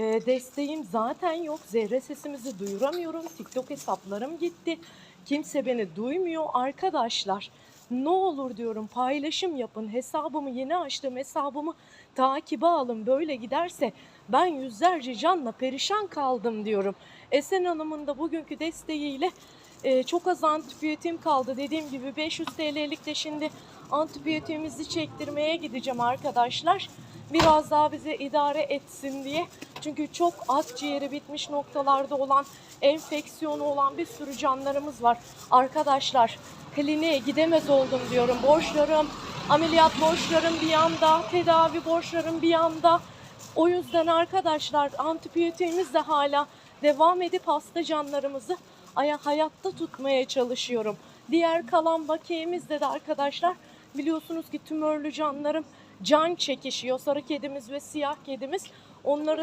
e, desteğim zaten yok. Zerre sesimizi duyuramıyorum. TikTok hesaplarım gitti. Kimse beni duymuyor arkadaşlar. Ne olur diyorum paylaşım yapın. Hesabımı yeni açtım hesabımı takibe alın. Böyle giderse ben yüzlerce canla perişan kaldım diyorum. Esen Hanım'ın da bugünkü desteğiyle e, çok az antibiyotiğim kaldı. Dediğim gibi 500 TL'lik de şimdi antibiyotiğimizi çektirmeye gideceğim arkadaşlar. Biraz daha bize idare etsin diye. Çünkü çok akciğeri bitmiş noktalarda olan, enfeksiyonu olan bir sürü canlarımız var. Arkadaşlar kliniğe gidemez oldum diyorum. Borçlarım, ameliyat borçlarım bir yanda, tedavi borçlarım bir yanda. O yüzden arkadaşlar antibiyotiğimiz de hala devam edip hasta canlarımızı aya hayatta tutmaya çalışıyorum. Diğer kalan bakiyemizde de arkadaşlar biliyorsunuz ki tümörlü canlarım can çekişiyor. Sarı kedimiz ve siyah kedimiz. Onları